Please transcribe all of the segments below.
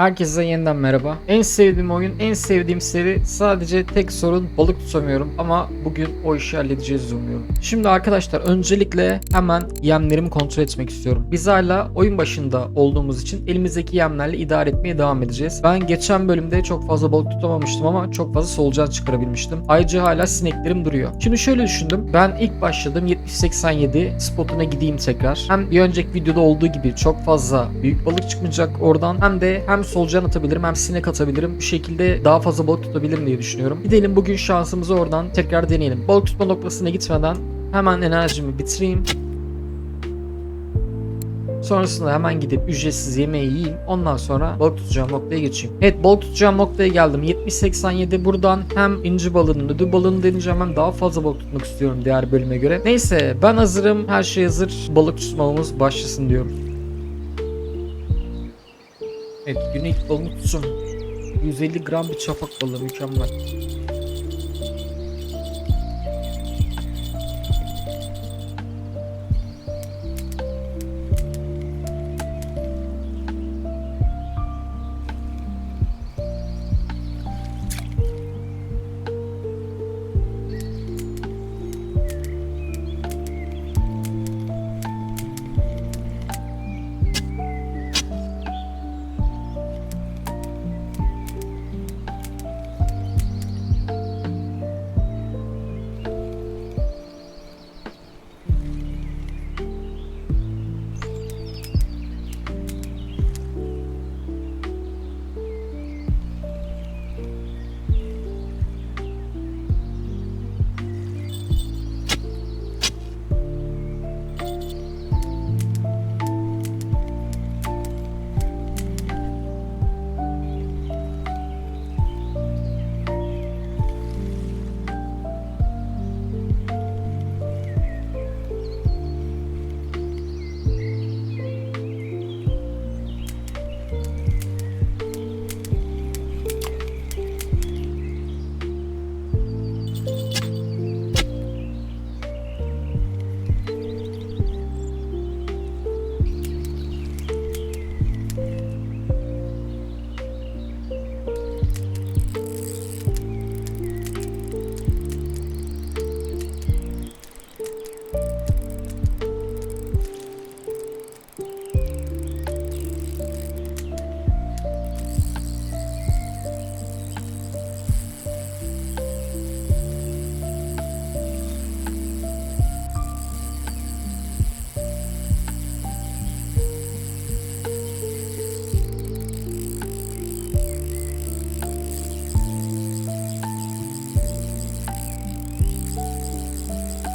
Herkese yeniden merhaba. En sevdiğim oyun, en sevdiğim seri sadece tek sorun balık tutamıyorum ama bugün o işi halledeceğiz umuyorum. Şimdi arkadaşlar öncelikle hemen yemlerimi kontrol etmek istiyorum. Biz hala oyun başında olduğumuz için elimizdeki yemlerle idare etmeye devam edeceğiz. Ben geçen bölümde çok fazla balık tutamamıştım ama çok fazla solucan çıkarabilmiştim. Ayrıca hala sineklerim duruyor. Şimdi şöyle düşündüm. Ben ilk başladım 70-87 spotuna gideyim tekrar. Hem bir önceki videoda olduğu gibi çok fazla büyük balık çıkmayacak oradan hem de hem solucan atabilirim hem sinek atabilirim. Bu şekilde daha fazla balık tutabilirim diye düşünüyorum. Gidelim bugün şansımızı oradan tekrar deneyelim. Balık tutma noktasına gitmeden hemen enerjimi bitireyim. Sonrasında hemen gidip ücretsiz yemeği yiyeyim. Ondan sonra balık tutacağım noktaya geçeyim. Evet balık tutacağım noktaya geldim. 70-87 buradan hem inci balığını, nödü balığını deneyeceğim hem daha fazla balık tutmak istiyorum diğer bölüme göre. Neyse ben hazırım. Her şey hazır. Balık tutmamız başlasın diyorum. Evet günü ilk balığını tutacağım. 150 gram bir çapak balığı mükemmel.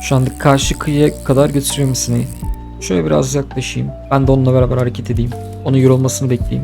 Şu anda karşı kıyıya kadar götürüyor musun? Şöyle biraz yaklaşayım. Ben de onunla beraber hareket edeyim. Onun yorulmasını bekleyeyim.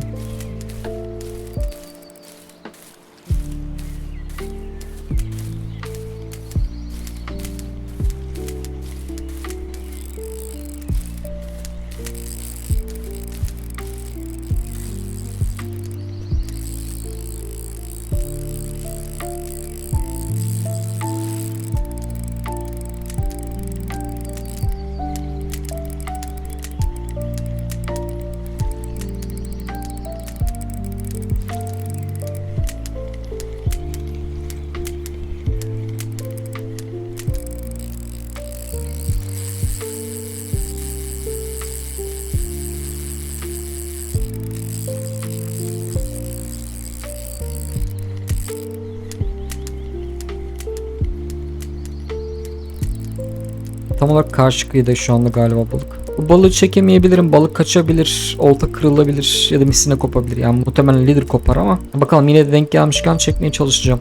Tam olarak karşı kıyıda şu anda galiba balık. Bu balığı çekemeyebilirim. Balık kaçabilir. Olta kırılabilir. Ya da misine kopabilir. Yani muhtemelen lider kopar ama. Bakalım yine de denk gelmişken çekmeye çalışacağım.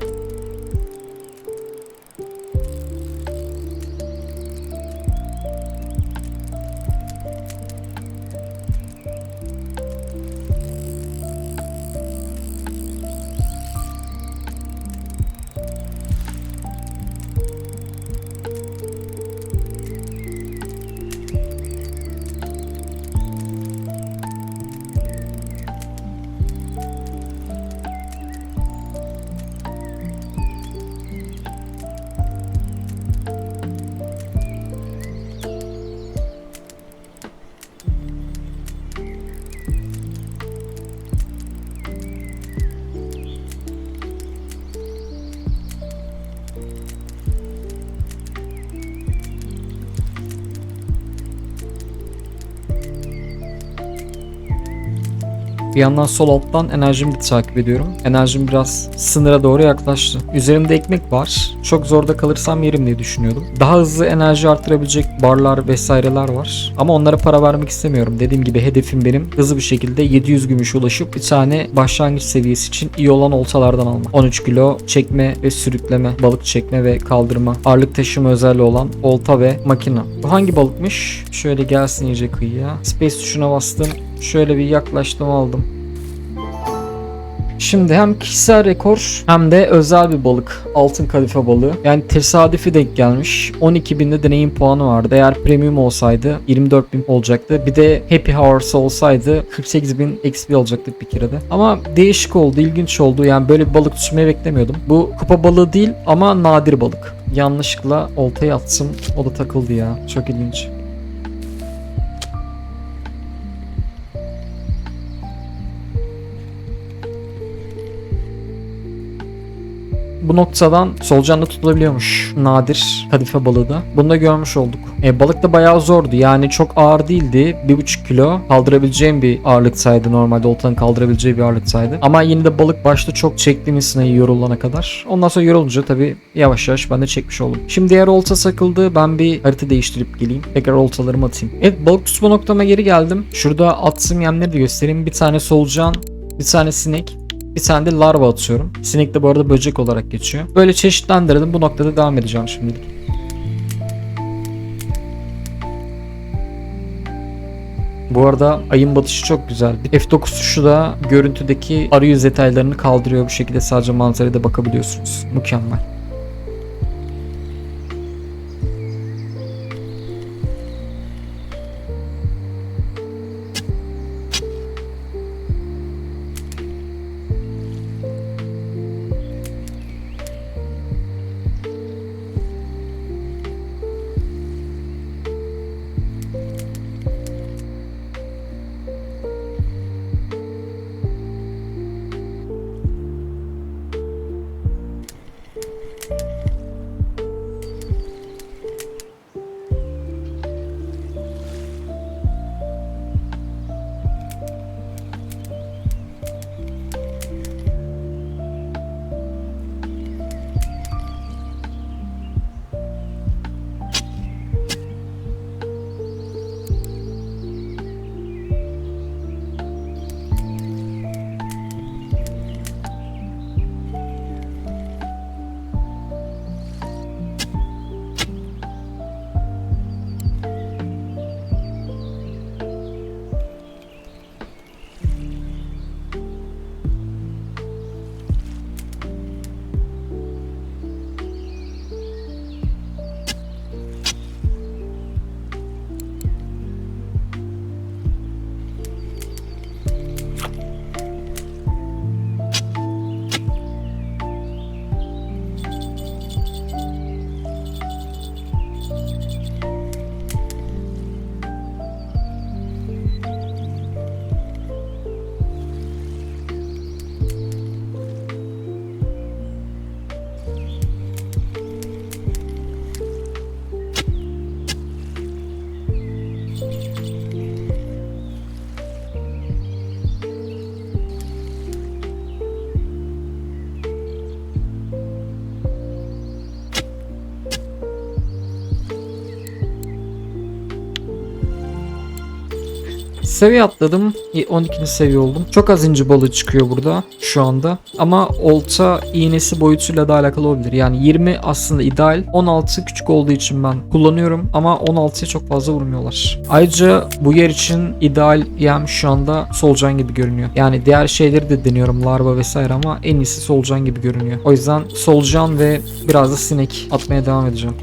Bir yandan sol alttan enerjimi de takip ediyorum. Enerjim biraz sınıra doğru yaklaştı. Üzerimde ekmek var. Çok zorda kalırsam yerim diye düşünüyordum. Daha hızlı enerji arttırabilecek barlar vesaireler var. Ama onlara para vermek istemiyorum. Dediğim gibi hedefim benim hızlı bir şekilde 700 gümüşe ulaşıp bir tane başlangıç seviyesi için iyi olan oltalardan almak. 13 kilo çekme ve sürükleme, balık çekme ve kaldırma, ağırlık taşıma özelliği olan olta ve makina. Bu hangi balıkmış? Şöyle gelsin iyice kıyıya. Space tuşuna bastım. Şöyle bir yaklaştım aldım. Şimdi hem kişisel rekor hem de özel bir balık. Altın kadife balığı. Yani tesadüfi denk gelmiş. 12.000'de deneyim puanı vardı. Eğer premium olsaydı 24.000 olacaktı. Bir de Happy Hours olsaydı 48.000 XP alacaktık bir kerede. Ama değişik oldu, ilginç oldu. Yani böyle bir balık tutmayı beklemiyordum. Bu kupa balığı değil ama nadir balık. Yanlışlıkla oltaya attım. O da takıldı ya. Çok ilginç. Bu noktadan solucanla tutulabiliyormuş. Nadir kadife balığı da. Bunu da görmüş olduk. E, balık da bayağı zordu. Yani çok ağır değildi. 1,5 kilo kaldırabileceğim bir ağırlıktaydı normalde. Oltanın kaldırabileceği bir ağırlıktaydı. Ama yine de balık başta çok çektiğimiz sineği yorulana kadar. Ondan sonra yorulunca tabii yavaş yavaş ben de çekmiş oldum. Şimdi diğer olta sakıldı. Ben bir harita değiştirip geleyim. Tekrar oltalarımı atayım. Evet balık tutma noktama geri geldim. Şurada attığım yemleri de göstereyim. Bir tane solucan, bir tane sinek, bir tane de larva atıyorum. Sinek de bu arada böcek olarak geçiyor. Böyle çeşitlendirdim. Bu noktada devam edeceğim şimdilik. Bu arada ayın batışı çok güzel. F9 tuşu da görüntüdeki arayüz detaylarını kaldırıyor. Bu şekilde sadece manzaraya da bakabiliyorsunuz. Mükemmel. Seviye atladım. 12. seviye oldum. Çok az ince balığı çıkıyor burada şu anda. Ama olta iğnesi boyutuyla da alakalı olabilir. Yani 20 aslında ideal. 16 küçük olduğu için ben kullanıyorum. Ama 16'ya çok fazla vurmuyorlar. Ayrıca bu yer için ideal yem şu anda solucan gibi görünüyor. Yani diğer şeyleri de deniyorum. Larva vesaire ama en iyisi solucan gibi görünüyor. O yüzden solucan ve biraz da sinek atmaya devam edeceğim.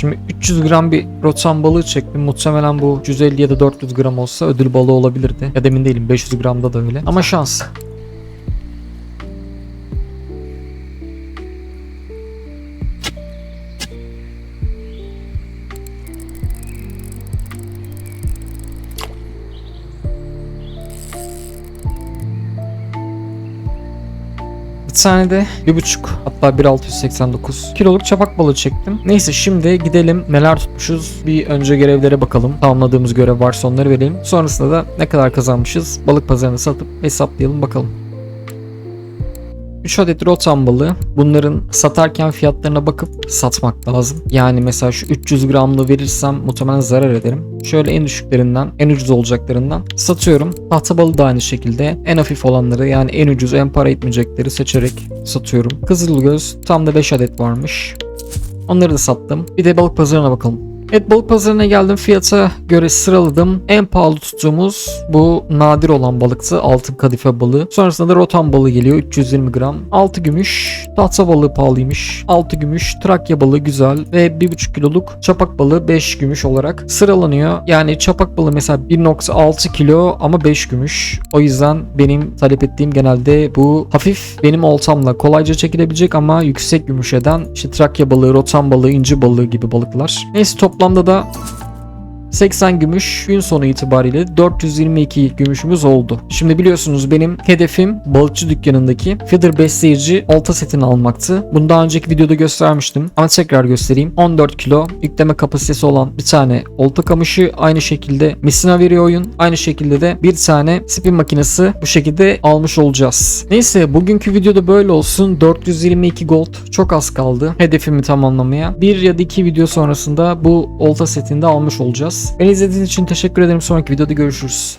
Şimdi 300 gram bir rotan balığı çektim. Muhtemelen bu 150 ya da 400 gram olsa ödül balığı olabilirdi. Ya da emin değilim 500 gramda da öyle. Ama şans. Bir tane de 1.5 hatta 1.689 kiloluk çapak balığı çektim. Neyse şimdi gidelim neler tutmuşuz. Bir önce görevlere bakalım. Tamamladığımız görev varsa onları verelim. Sonrasında da ne kadar kazanmışız balık pazarını satıp hesaplayalım bakalım. 3 adet rotan balığı. Bunların satarken fiyatlarına bakıp satmak lazım. Yani mesela şu 300 gramlı verirsem muhtemelen zarar ederim. Şöyle en düşüklerinden, en ucuz olacaklarından satıyorum. Tahta balığı da aynı şekilde en hafif olanları yani en ucuz, en para etmeyecekleri seçerek satıyorum. Kızılgöz tam da 5 adet varmış. Onları da sattım. Bir de balık pazarına bakalım. Evet balık pazarına geldim fiyata göre sıraladım. En pahalı tuttuğumuz bu nadir olan balıktı. Altın kadife balığı. Sonrasında da rotan balığı geliyor 320 gram. 6 gümüş. Tahta balığı pahalıymış. 6 gümüş. Trakya balığı güzel. Ve 1,5 kiloluk çapak balığı 5 gümüş olarak sıralanıyor. Yani çapak balığı mesela 1.6 kilo ama 5 gümüş. O yüzden benim talep ettiğim genelde bu hafif benim oltamla kolayca çekilebilecek ama yüksek gümüş eden işte Trakya balığı, rotan balığı, inci balığı gibi balıklar. Neyse toplamda da 80 gümüş gün sonu itibariyle 422 gümüşümüz oldu. Şimdi biliyorsunuz benim hedefim balıkçı dükkanındaki feeder besleyici olta setini almaktı. Bunu daha önceki videoda göstermiştim ama tekrar göstereyim. 14 kilo yükleme kapasitesi olan bir tane olta kamışı aynı şekilde misina veriyor oyun. Aynı şekilde de bir tane spin makinesi bu şekilde almış olacağız. Neyse bugünkü videoda böyle olsun. 422 gold çok az kaldı hedefimi tamamlamaya. Bir ya da iki video sonrasında bu olta setini de almış olacağız. Beni izlediğiniz için teşekkür ederim. Sonraki videoda görüşürüz.